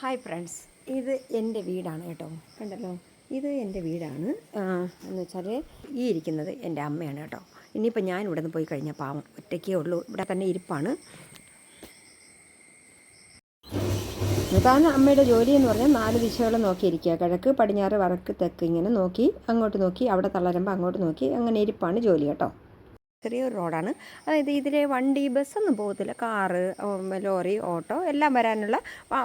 Hi friends ഇത് എന്റെ വീടാണ് കേട്ടോ. കണ്ടല്ലോ? ഇത് എന്റെ വീടാണ്. എന്ന് വെച്ചാൽ ഈ ഇരിക്കുന്നത് എന്റെ അമ്മയാണ് കേട്ടോ. ഇനിയിപ്പോൾ ഞാൻ ഇവിടെ നിന്ന് പോയി കഴിഞ്ഞാൽ പാവം. ഒറ്റയ്ക്കേ ഉള്ളൂ. ഇവിടെ തന്നെ ഇരിപ്പാണ്. ഇതാണ് അമ്മയുടെ ജോലി എന്ന് പറഞ്ഞാൽ നാല് ദിശകളും നോക്കിയിരിക്കുക കിഴക്ക് പടിഞ്ഞാറ് വറക്ക് തെക്ക് ഇങ്ങനെ നോക്കി അങ്ങോട്ട് നോക്കി അവിടെ തളരുമ്പോൾ അങ്ങോട്ട് നോക്കി അങ്ങനെ ഇരിപ്പാണ് ജോലി കേട്ടോ. ചെറിയൊരു റോഡാണ്. അതായത് ഇതിലെ വണ്ടി ബസ്സൊന്നും പോകത്തില്ല. കാറ് ലോറി ഓട്ടോ എല്ലാം വരാനുള്ള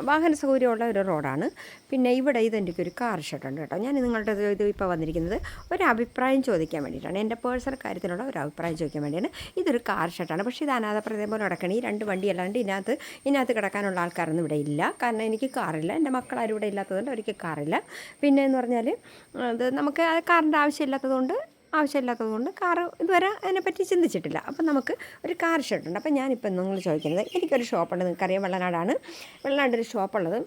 വാഹന സൗകര്യമുള്ള ഒരു റോഡാണ്. പിന്നെ ഇവിടെ ഇതെന്റെ ഒരു കാർ ഷെഡുണ്ട് കേട്ടോ. ഞാൻ നിങ്ങളുടെ ഇത് ഇപ്പോൾ വന്നിരിക്കുന്നത് ഒരു അഭിപ്രായം ചോദിക്കാൻ വേണ്ടിയിട്ടാണ്. എന്റെ പേഴ്സണൽ കാര്യത്തിനുള്ള ഒരു അഭിപ്രായം ചോദിക്കാൻ വേണ്ടിയാണ്. ഇതൊരു കാർ ഷെഡാണ്. പക്ഷേ ഇത് അനാഥപ്രദേ പോലെ കിടക്കണം ഈ രണ്ട് വണ്ടി അല്ലാണ്ട് ഇതിനകത്ത് ഇതിനകത്ത് കിടക്കാനുള്ള ആൾക്കാരൊന്നും ഇവിടെ ഇല്ല. കാരണം എനിക്ക് കാറില്ല. എന്റെ മക്കളാരും ഇവിടെ ഇല്ലാത്തതുകൊണ്ട് അവർക്ക് കാറില്ല. പിന്നെ എന്ന് പറഞ്ഞാൽ അത് നമുക്ക് കാറിന്റെ ആവശ്യമില്ലാത്തതുകൊണ്ട് ആവശ്യമില്ലാത്തതുകൊണ്ട് കാർ ഇതുവരെ അതിനെപ്പറ്റി ചിന്തിച്ചിട്ടില്ല. അപ്പം നമുക്ക് ഒരു കാർ ഷെഡുണ്ട് അപ്പം ഞാനിപ്പോൾ നിങ്ങൾ ചോദിക്കുന്നത് എനിക്കൊരു ഷോപ്പുണ്ട്. നിങ്ങൾക്കറിയാം വെള്ളനാടാണ്. വെള്ളനാടൊരു ഷോപ്പുള്ളത്.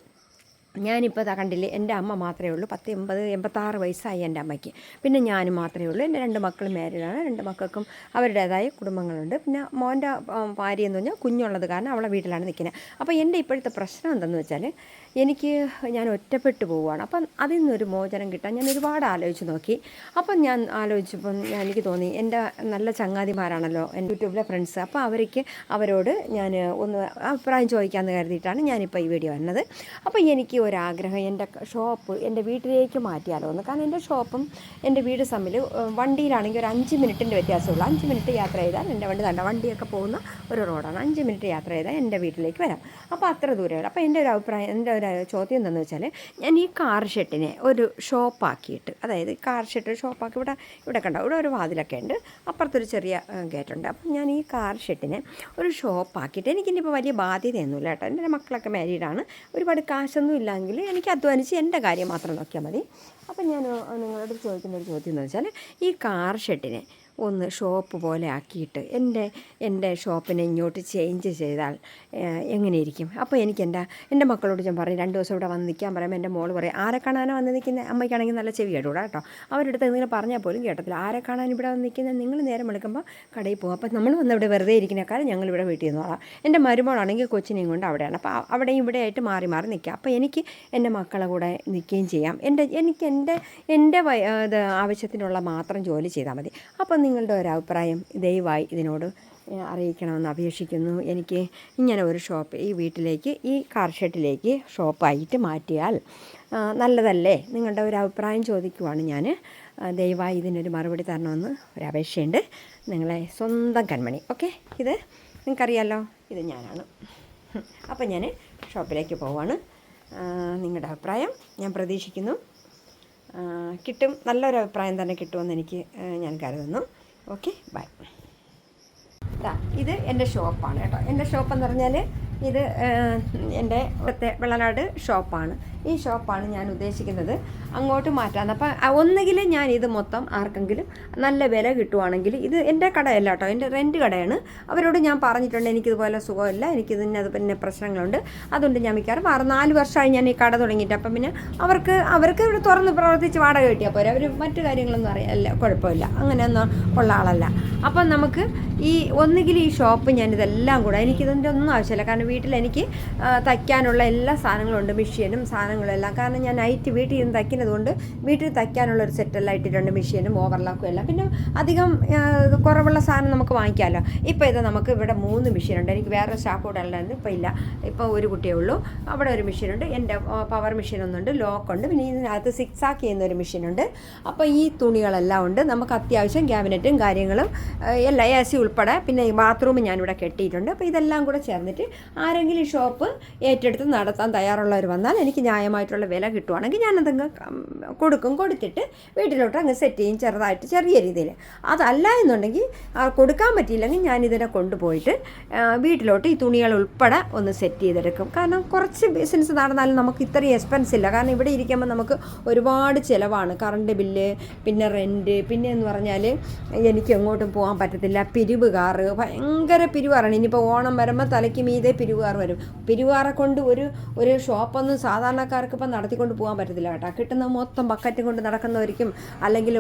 ഞാനിപ്പോൾ കണ്ടില്ലേ എന്റെ അമ്മ മാത്രമേ ഉള്ളൂ. പത്ത് എൺപത് എൺപത്താറ് വയസ്സായി എന്റെ അമ്മയ്ക്ക്. പിന്നെ ഞാനും മാത്രമേ ഉള്ളൂ. എന്റെ രണ്ട് മക്കളും മാരീഡാണ്. രണ്ട് മക്കൾക്കും അവരുടേതായ കുടുംബങ്ങളുണ്ട്. പിന്നെ മോന്റെ ഭാര്യ എന്ന് പറഞ്ഞാൽ കുഞ്ഞുള്ളത് കാരണം അവളെ വീട്ടിലാണ് നിൽക്കുന്നത്. അപ്പോൾ എന്റെ ഇപ്പോഴത്തെ പ്രശ്നം എന്തെന്ന് വെച്ചാൽ എനിക്ക് ഞാൻ ഒറ്റപ്പെട്ടു പോവുകയാണ്. അപ്പം അതിൽ നിന്നൊരു മോചനം കിട്ടാൻ ഞാൻ ഒരുപാട് ആലോചിച്ച് നോക്കി. അപ്പം ഞാൻ ആലോചിച്ചപ്പം എനിക്ക് തോന്നി എന്റെ നല്ല ചങ്ങാതിമാരാണല്ലോ എന്റെ യൂട്യൂബിലെ ഫ്രണ്ട്സ്. അപ്പോൾ അവർക്ക് അവരോട് ഞാൻ ഒന്ന് അഭിപ്രായം ചോദിക്കാമെന്ന് കരുതിയിട്ടാണ് ഞാനിപ്പോൾ ഈ വീഡിയോ വന്നത്. അപ്പോൾ എനിക്ക് ഒരാഗ്രഹം എന്റെ ഷോപ്പ് എന്റെ വീട്ടിലേക്ക് മാറ്റിയാലോ എന്ന്. കാരണം എന്റെ ഷോപ്പും എന്റെ വീട് തമ്മിൽ വണ്ടിയിലാണെങ്കിൽ ഒരു അഞ്ച് മിനിറ്റിന്റെ വ്യത്യാസമുള്ളൂ. അഞ്ച് മിനിറ്റ് യാത്ര ചെയ്താൽ എന്റെ വണ്ടി നല്ല വണ്ടിയൊക്കെ പോകുന്ന ഒരു റോഡാണ്. അഞ്ച് മിനിറ്റ് യാത്ര ചെയ്താൽ എന്റെ വീട്ടിലേക്ക് വരാം. അപ്പോൾ അത്ര ദൂരമല്ല അപ്പോൾ എന്റെ ഒരു അഭിപ്രായം എന്റെ ഒരു ചോദ്യം എന്താണെന്ന് വെച്ചാൽ ഞാൻ ഈ കാർ ഷെഡിനെ ഒരു ഷോപ്പാക്കിയിട്ട് അതായത് കാർ ഷെഡ് ഷോപ്പാക്കി ഇവിടെ ഇവിടെ കണ്ടോ? ഇവിടെ ഒരു വാതിലൊക്കെ ഉണ്ട്. അപ്പുറത്തൊരു ചെറിയ ഗേറ്റുണ്ട് അപ്പം ഞാൻ ഈ കാർ ഷെഡിനെ ഒരു ഷോപ്പാക്കിയിട്ട് എനിക്കിനിപ്പോൾ വലിയ ബാധ്യതയൊന്നുമില്ല കേട്ടോ. എന്റെ മക്കളൊക്കെ മാരീഡാണ് ഒരുപാട് കാശൊന്നും ഇല്ലെങ്കിൽ എനിക്ക് അധ്വാനിച്ച് എന്റെ കാര്യം മാത്രം നോക്കിയാൽ മതി. അപ്പം ഞാൻ നിങ്ങളോട് ചോദിക്കുന്ന ഒരു ചോദ്യം എന്ന് വെച്ചാൽ ഈ കാർ ഷെഡിനെ ഒന്ന് ഷോപ്പ് പോലെ ആക്കിയിട്ട് എന്റെ എന്റെ ഷോപ്പിനെ ഇങ്ങോട്ട് ചേഞ്ച് ചെയ്താൽ എങ്ങനെ എങ്ങനെയിരിക്കും അപ്പോൾ എനിക്ക് എന്റെ എന്റെ മക്കളോട് ഞാൻ പറയും രണ്ട് ദിവസം ഇവിടെ വന്ന് നിൽക്കാൻ പറയുമ്പോൾ എന്റെ മോൾ പറയും ആരെ കാണാനാണ് വന്ന് നിൽക്കുന്നത് അമ്മയ്ക്കാണെങ്കിൽ നല്ല ചെവി കേട്ടൂടാ കേട്ടോ. അവരുടെ അടുത്ത് എന്തെങ്കിലും പറഞ്ഞാൽ പോലും കേട്ടത്തില്ല. ആരെ കാണാൻ ഇവിടെ വന്ന് നിൽക്കുന്നത് നിങ്ങൾ നേരം വിളിക്കുമ്പോൾ കടയിൽ പോകും. അപ്പോൾ നമ്മൾ വന്ന് ഇവിടെ വെറുതെ ഇരിക്കുന്നേക്കാളും ഞങ്ങൾ ഇവിടെ വീട്ടിൽ നിന്നോളാം എന്റെ മരുമോളാണെങ്കിൽ കൊച്ചിനെയും കൊണ്ട് അവിടെയാണ്. അപ്പോൾ അവിടെയും ഇവിടെ ആയിട്ട് മാറി മാറി നിൽക്കുക അപ്പോൾ എനിക്ക് എന്റെ മക്കളെ കൂടെ നിൽക്കുകയും ചെയ്യാം. എന്റെ എനിക്ക് എന്റെ എന്റെ ഇത് ആവശ്യത്തിനുള്ള മാത്രം ജോലി ചെയ്താൽ മതി. അപ്പോൾ നിങ്ങളുടെ ഒരു അഭിപ്രായം ദയവായി ഇതിനോട് അറിയിക്കണമെന്ന് അപേക്ഷിക്കുന്നു. എനിക്ക് ഇങ്ങനെ ഒരു ഷോപ്പ് ഈ വീട്ടിലേക്ക് ഈ കാർ ഷെഡിലേക്ക് ഷോപ്പായിട്ട് മാറ്റിയാൽ നല്ലതല്ലേ? നിങ്ങളുടെ ഒരു അഭിപ്രായം ചോദിക്കുവാണ് ഞാൻ ദയവായി ഇതിനൊരു മറുപടി തരണമെന്ന് ഒരു അപേക്ഷയുണ്ട്. നിങ്ങളെ സ്വന്തം കൺമണി. ഓക്കെ? ഇത് നിങ്ങൾക്കറിയാലോ? ഇത് ഞാനാണ്. അപ്പം ഞാൻ ഷോപ്പിലേക്ക് പോവാണ്. നിങ്ങളുടെ അഭിപ്രായം ഞാൻ പ്രതീക്ഷിക്കുന്നു. കിട്ടും. നല്ലൊരു അഭിപ്രായം തന്നെ കിട്ടുമെന്ന് എനിക്ക് ഞാൻ കരുതുന്നു. Okay bye. ഇത് എന്റെ ഷോപ്പാണ് കേട്ടോ. എന്റെ ഷോപ്പ് എന്ന് പറഞ്ഞാൽ ഇത് എന്റെ വെള്ളനാട് ഷോപ്പാണ്. ഈ ഷോപ്പാണ് ഞാൻ ഉദ്ദേശിക്കുന്നത്. അങ്ങോട്ട് മാറ്റാൻ അപ്പം ഒന്നുകിൽ ഞാൻ ഇത് മൊത്തം ആർക്കെങ്കിലും നല്ല വില കിട്ടുവാണെങ്കിൽ ഇത് എന്റെ കടയല്ല കേട്ടോ. എന്റെ റെന്റ് കടയാണ്. അവരോട് ഞാൻ പറഞ്ഞിട്ടുണ്ട് എനിക്കിതുപോലെ സുഖമില്ല എനിക്കിതിന് അത് പിന്നെ പ്രശ്നങ്ങളുണ്ട്. അതുകൊണ്ട് ഞാൻ മിക്കവാറും ആറ് നാല് വർഷമായി ഞാൻ ഈ കട തുടങ്ങിയിട്ട്. അപ്പം പിന്നെ അവർക്ക് അവർക്ക് ഇവിടെ തുറന്ന് പ്രവർത്തിച്ച് വാടക കിട്ടിയാൽ പോരെ. അവർ മറ്റു കാര്യങ്ങളൊന്നും അറിയാല്ല കുഴപ്പമില്ല. അങ്ങനെയൊന്നും ഉള്ള ആളല്ല. അപ്പം നമുക്ക് ഈ ഒന്നുകിൽ ഈ ഷോപ്പ് ഞാൻ ഇതെല്ലാം കൂടെ എനിക്കിതിന്റെ ഒന്നും ആവശ്യമില്ല. കാരണം വീട്ടിൽ എനിക്ക് തയ്ക്കാനുള്ള എല്ലാ സാധനങ്ങളുണ്ട്. മെഷീനും സാധനങ്ങളും എല്ലാം കാരണം ഞാൻ നൈറ്റ് വീട്ടിൽ ഇരുന്ന് തയ്ക്കുന്നത് കൊണ്ട് വീട്ടിൽ തയ്ക്കാനുള്ള ഒരു സെറ്റെല്ലാം ഇട്ടിട്ടുണ്ട് മെഷീനും ഓവർലാക്കും എല്ലാം. പിന്നെ അധികം കുറവുള്ള സാധനം നമുക്ക് വാങ്ങിക്കാമല്ലോ ഇപ്പോൾ ഇത് നമുക്ക് ഇവിടെ മൂന്ന് മെഷീനുണ്ട് എനിക്ക് വേറെ സ്റ്റാഫ് കൂടെ ഉണ്ടായിരുന്നു ഇപ്പോൾ ഇല്ല. ഇപ്പോൾ ഒരു കുട്ടിയേ ഉള്ളൂ. അവിടെ ഒരു മെഷീനുണ്ട് എന്റെ പവർ മെഷീൻ ഒന്നുണ്ട്. ലോക്കുണ്ട് പിന്നെ ഇതിനകത്ത് സിക്സ് ആക്ക് ചെയ്യുന്ന ഒരു മെഷീനുണ്ട് അപ്പോൾ ഈ തുണികളെല്ലാം ഉണ്ട്. നമുക്ക് അത്യാവശ്യം ക്യാബിനറ്റും കാര്യങ്ങളും എല്ലാം എ സി ഉൾപ്പെടെ. പിന്നെ ഈ ബാത്റൂം ഞാനിവിടെ കെട്ടിയിട്ടുണ്ട്. അപ്പോൾ ഇതെല്ലാം കൂടെ ചേർന്നിട്ട് ആരെങ്കിലും ഷോപ്പ് ഏറ്റെടുത്ത് നടത്താൻ തയ്യാറുള്ളവർ വന്നാൽ എനിക്ക് ന്യായമായിട്ടുള്ള വില കിട്ടുവാണെങ്കിൽ ഞാനതങ്ങ് കൊടുക്കും. കൊടുത്തിട്ട് വീട്ടിലോട്ട് അങ്ങ് സെറ്റ് ചെയ്യും ചെറുതായിട്ട് ചെറിയ രീതിയിൽ. അതല്ല എന്നുണ്ടെങ്കിൽ കൊടുക്കാൻ പറ്റിയില്ലെങ്കിൽ ഞാനിതിനെ കൊണ്ടുപോയിട്ട് വീട്ടിലോട്ട് ഈ തുണികൾ ഉൾപ്പെടെ ഒന്ന് സെറ്റ് ചെയ്തെടുക്കും. കാരണം കുറച്ച് ബിസിനസ് നടന്നാലും നമുക്ക് ഇത്രയും എക്സ്പെൻസ് ഇല്ല. കാരണം ഇവിടെ ഇരിക്കുമ്പോൾ നമുക്ക് ഒരുപാട് ചിലവാണ്. കറണ്ട് ബില്ല് പിന്നെ റെന്റ് പിന്നെ എന്ന് പറഞ്ഞാൽ എനിക്ക് എങ്ങോട്ടും പോകാൻ പറ്റത്തില്ല. പിരിവുകാറ് ഭയങ്കര പിരിവാറാണ്. ഇനിയിപ്പോൾ ഓണം വരുമ്പോൾ തലയ്ക്ക് മീതെ പിരിവുകാർ വരും. പിരിവാറെ കൊണ്ട് ഒരു ഒരു ഷോപ്പൊന്നും സാധാരണക്കാർ ആൾക്കാർക്ക് ഇപ്പം നടത്തിക്കൊണ്ട് പോകാൻ പറ്റത്തില്ല കേട്ടോ. കിട്ടുന്ന മൊത്തം ബക്കറ്റ് കൊണ്ട് നടക്കുന്നവർക്കും അല്ലെങ്കിൽ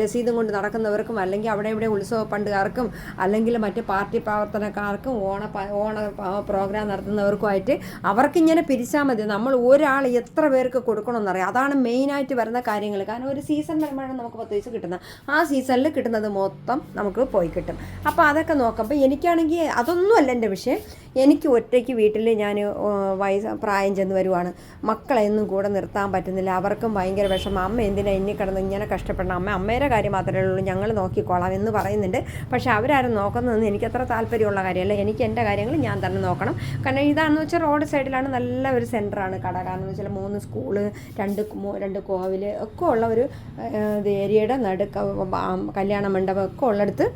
രസീതും കൊണ്ട് നടക്കുന്നവർക്കും അല്ലെങ്കിൽ അവിടെ ഇവിടെ ഉത്സവ പണ്ടുകാർക്കും അല്ലെങ്കിൽ മറ്റ് പാർട്ടി പ്രവർത്തനക്കാർക്കും ഓണ ഓണ പ്രോഗ്രാം നടത്തുന്നവർക്കുമായിട്ട് അവർക്കിങ്ങനെ പിരിച്ചാൽ മതി. നമ്മൾ ഒരാൾ എത്ര പേർക്ക് കൊടുക്കണമെന്നറിയാം. അതാണ് മെയിനായിട്ട് വരുന്ന കാര്യങ്ങൾ. കാരണം ഒരു സീസൺ വരുമ്പോഴാണ് നമുക്ക് പത്ത് പൈസ കിട്ടുന്നത്. ആ സീസണിൽ കിട്ടുന്നത് മൊത്തം നമുക്ക് പോയി കിട്ടും. അപ്പോൾ അതൊക്കെ നോക്കുമ്പോൾ എനിക്കാണെങ്കിൽ അതൊന്നുമല്ല എന്റെ വിഷയം. എനിക്ക് ഒറ്റയ്ക്ക് വീട്ടിൽ ഞാൻ വയസ്സ് പ്രായം ചെന്ന് വരുവാണ്. മക്കളെ ഒന്നും കൂടെ നിർത്താൻ പറ്റുന്നില്ല. അവർക്കും ഭയങ്കര വിഷമം. അമ്മ എന്തിനാ ഇനി കിടന്ന് ഇങ്ങനെ കഷ്ടപ്പെടണം? അമ്മ അമ്മയുടെ കാര്യം മാത്രമേ ഉള്ളൂ. ഞങ്ങൾ നോക്കിക്കോളാം എന്ന് പറയുന്നുണ്ട്. പക്ഷേ അവരാരും നോക്കുന്നതെന്ന് എനിക്കത്ര താല്പര്യമുള്ള കാര്യമല്ല. എനിക്ക് എന്റെ കാര്യങ്ങൾ ഞാൻ തന്നെ നോക്കണം. കാരണം ഇതാണെന്ന് വെച്ചാൽ റോഡ് സൈഡിലാണ് നല്ല ഒരു സെന്ററാണ് കട. കാരണം എന്ന് വെച്ചാൽ മൂന്ന് സ്കൂൾ രണ്ട് രണ്ട് കോവിൽ ഒക്കെ ഉള്ള ഒരു ഏരിയയുടെ നടുക്ക കല്യാണ മണ്ഡപം ഒക്കെ ഉള്ളിടത്ത്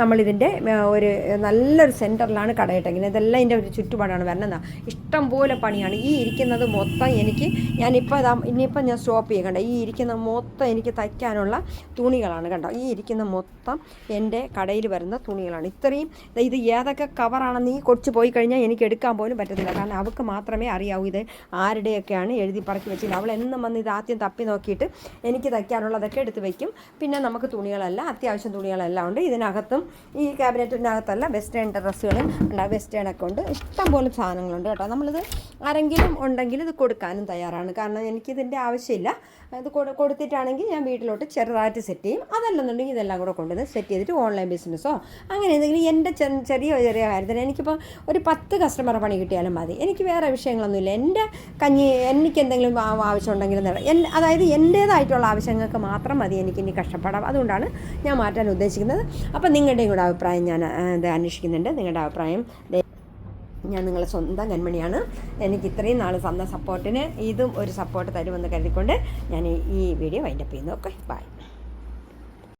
നമ്മളിതിന്റെ ഒരു നല്ലൊരു സെന്ററിലാണ് കടയിട്ടെങ്കിൽ ഇതെല്ലാം ഇതിന്റെ ഒരു ചുറ്റുപാടാണ് വരണമെന്നാണ് ഇഷ്ടം പോലെ പണിയാണ്. ഈ ഇരിക്കുന്നത് മൊത്തം എനിക്ക് ഞാനിപ്പോൾ ഇതാ ഇനിയിപ്പോൾ ഞാൻ സ്റ്റോപ്പ് ചെയ്യുക കണ്ടോ? ഈ ഇരിക്കുന്ന മൊത്തം എനിക്ക് തയ്ക്കാനുള്ള തുണികളാണ് കണ്ടോ? ഈ ഇരിക്കുന്ന മൊത്തം എന്റെ കടയിൽ വരുന്ന തുണികളാണ്. ഇത്രയും ഇത് ഏതൊക്കെ കവറാണെന്ന് ഈ കൊച്ചു പോയി കഴിഞ്ഞാൽ എനിക്ക് എടുക്കാൻ പോലും പറ്റത്തില്ല. കാരണം അവൾക്ക് മാത്രമേ അറിയാവൂ ഇത് ആരുടെയൊക്കെയാണ് എഴുതി പറക്കി വെച്ചില്ല അവൾ എന്നും വന്ന് ഇത് ആദ്യം തപ്പി നോക്കിയിട്ട് എനിക്ക് തയ്ക്കാനുള്ളതൊക്കെ എടുത്ത് വയ്ക്കും പിന്നെ നമുക്ക് തുണികളെല്ലാം അത്യാവശ്യം തുണികളെല്ലാം ഉണ്ട്. ഇതിനകത്തും ഈ ക്യാബിനറ്റിനകത്തല്ല വെസ്റ്റേൺ ഡ്രസ്സുകളും ഉണ്ട്. വെസ്റ്റേൺ ഒക്കെ ഉണ്ട്. ഇഷ്ടം പോലെ സാധനങ്ങളുണ്ട് കേട്ടോ. നമ്മളിത് ആരെങ്കിലും ഉണ്ടെങ്കിൽ ഇത് കൊടുക്കാനും തയ്യാറാണ്. കാരണം എനിക്കിതിന്റെ ആവശ്യമില്ല. അത് കൊടുത്തിട്ടാണെങ്കിൽ ഞാൻ വീട്ടിലോട്ട് ചെറുതായിട്ട് സെറ്റ് ചെയ്യും. അതല്ലെന്നുണ്ടെങ്കിൽ ഇതെല്ലാം കൂടെ കൊണ്ടുവന്ന് സെറ്റ് ചെയ്തിട്ട് ഓൺലൈൻ ബിസിനസ്സോ അങ്ങനെ എന്തെങ്കിലും എന്റെ ചെറിയ ചെറിയ കാര്യത്തിന് എനിക്കിപ്പോൾ ഒരു പത്ത് കസ്റ്റമർ പണി കിട്ടിയാലും മതി. എനിക്ക് വേറെ വിഷയങ്ങളൊന്നുമില്ല. എന്റെ കഞ്ഞി എനിക്ക് എന്തെങ്കിലും ആവശ്യം ഉണ്ടെങ്കിൽ. എൻ അതായത് എന്റേതായിട്ടുള്ള ആവശ്യങ്ങൾക്ക് മാത്രം മതി എനിക്ക് ഇനി കഷ്ടപ്പെടാം. അതുകൊണ്ടാണ് ഞാൻ മാറ്റാൻ ഉദ്ദേശിക്കുന്നത്. അപ്പം നിങ്ങളുടെയും കൂടെ അഭിപ്രായം ഞാൻ അന്വേഷിക്കുന്നുണ്ട്. നിങ്ങളുടെ അഭിപ്രായം ഞാൻ നിങ്ങളെ സ്വന്തം കൺമണിയാണ്. എനിക്ക് ഇത്രയും നാൾ തന്ന സപ്പോർട്ടിന് ഇതും ഒരു സപ്പോർട്ട് തരുമെന്ന് കരുതിക്കൊണ്ട് ഞാൻ ഈ വീഡിയോ വൈൻഡപ്പ് ചെയ്യുന്നു. Okay bye